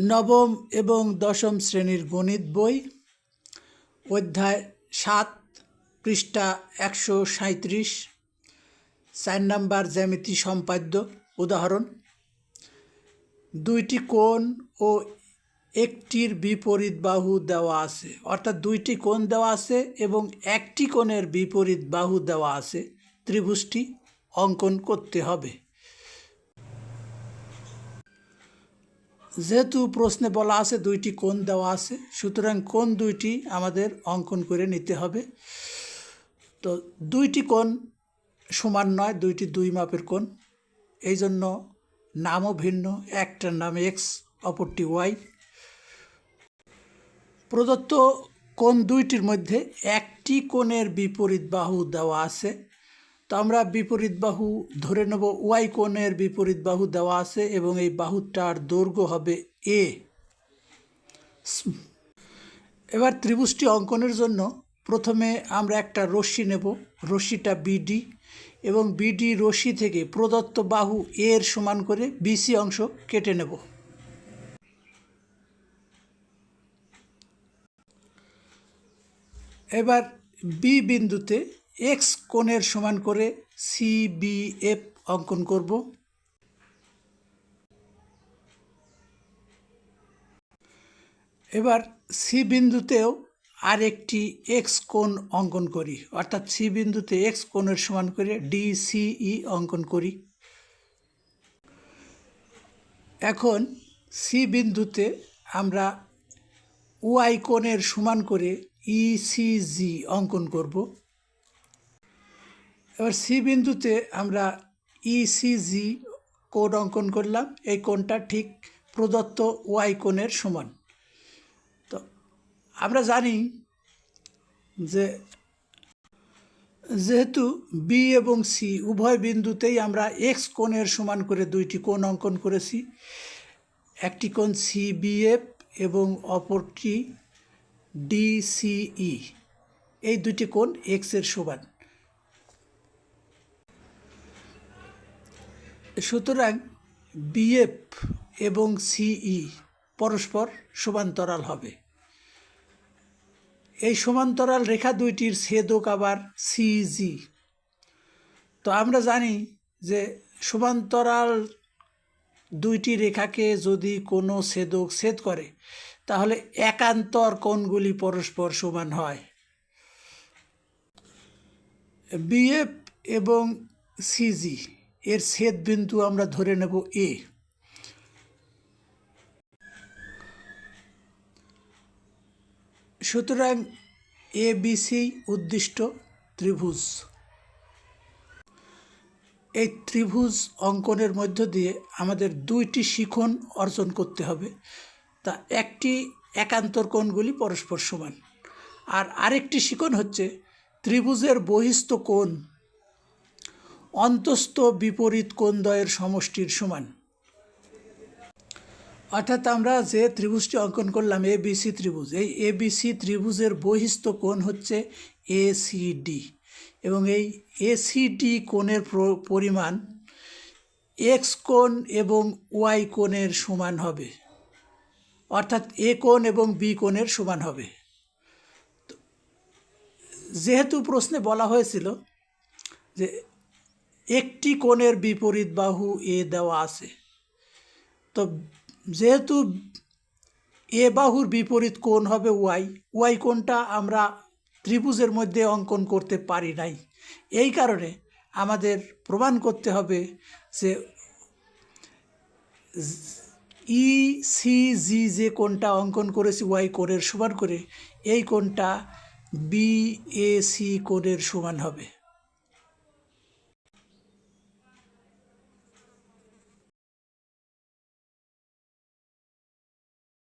নবম এবং দশম শ্রেণির গণিত বই, অধ্যায় সাত, পৃষ্ঠা একশো সাঁত্রিশ চার নাম্বার জ্যামিতি সম্পাদ্য, উদাহরণ, দুইটি কোণ ও একটির বিপরীত বাহু দেওয়া আছে। অর্থাৎ দুইটি কোণ দেওয়া আছে এবং একটি কোণের বিপরীত বাহু দেওয়া আছে। ত্রিভুজটি অঙ্কন করতে হবে। যেহেতু প্রশ্নে বলা আছে দুইটি কোণ দেওয়া আছে, সুতরাং কোণ দুইটি আমাদের অঙ্কন করে নিতে হবে। তো দুইটি কোণ সমান নয়, দুইটি দুই মাপের কোণ। এই জন্য নামও ভিন্ন একটার নাম এক্স অপরটি ওয়াই প্রদত্ত কোণ দুইটির মধ্যে একটি কোণের বিপরীত বাহু দেওয়া আছে। তো আমরা বিপরীত বাহু ধরে নেব ওয়াই কোণের বিপরীত বাহু দেওয়া আছে এবং এই বাহুটার দৈর্ঘ্য হবে এ। এবার ত্রিভুজটি অঙ্কনের জন্য প্রথমে আমরা একটা রশ্মি নেব, রশ্মিটা বিডি এবং বিডি রশ্মি থেকে প্রদত্ত বাহু এর সমান করে বিসি অংশ কেটে নেব। এবার বি বিন্দুতে এক্স কোণের সমান করে সি বি এফ অঙ্কন করব। এবার সি বিন্দুতেও আরেকটি এক্স কোণ অঙ্কন করি। অর্থাৎ সি বিন্দুতে এক্স কোণের সমান করে ডিসিই অঙ্কন করি। এখন সি বিন্দুতে আমরা ওয়াই কোণের সমান করে ইসিজি অঙ্কন করব। এবার সি বিন্দুতে আমরা ইসিজি কোণ অঙ্কন করলাম। এই কোণটা ঠিক প্রদত্ত ওয়াই কোণের সমান। তো আমরা জানি যে যেহেতু বি এবং সি উভয় বিন্দুতেই আমরা এক্স কোণের সমান করে দুইটি কোণ অঙ্কন করেছি, একটি কোণ সিবিএফ এবং অপরটি ডিসিই এই দুটি কোণ এক্সের সমান। সুতরাং বিএফ এবং সিই পরস্পর সমান্তরাল হবে। এই সমান্তরাল রেখা দুইটির ছেদক আবার সিজি। তো আমরা জানি যে সমান্তরাল দুইটি রেখাকে যদি কোনো ছেদক ছেদ করে, তাহলে একান্তর কোণগুলি পরস্পর সমান হয়। বিএফ এবং সিজি এর ছেদ বিন্দু আমরা ধরে নেব এ সুতরাং এ বিসি উদ্দিষ্ট ত্রিভুজ। এই ত্রিভুজ অঙ্কনের মধ্য দিয়ে আমাদের দুইটি শিখন অর্জন করতে হবে। তা একটি একান্তর কোণগুলি পরস্পর সমান। আর আরেকটি শিখন হচ্ছে ত্রিভুজের বহিস্থ কোণ অন্তস্থ বিপরীত কোণদ্বয়ের সমষ্টির সমান? অর্থাৎ আমরা যে ত্রিভুজটি অঙ্কন করলাম এ বিসি ত্রিভুজ, এই এ বিসি ত্রিভুজের বহিস্থ কোণ হচ্ছে এ সি ডি এবং এই এ সি ডি কোণের পরিমাণ এক্স কোণ এবং ওয়াই কোণের সমান হবে। অর্থাৎ এ কোণ এবং বি কোণের সমান হবে। যেহেতু প্রশ্নে বলা হয়েছিল যে একটি কোণের বিপরীত বাহু এ দেওয়া আছে। তো যেহেতু এ বাহুর বিপরীত কোণ হবে ওয়াই ওয়াই কোণটা আমরা ত্রিভুজের মধ্যে অঙ্কন করতে পারি নাই। এই কারণে আমাদের প্রমাণ করতে হবে যে ই, সি, জি যে কোণটা অঙ্কন করেছি ওয়াই কোণের সমান করে, এই কোণটা বি, এ, সি কোণের সমান হবে।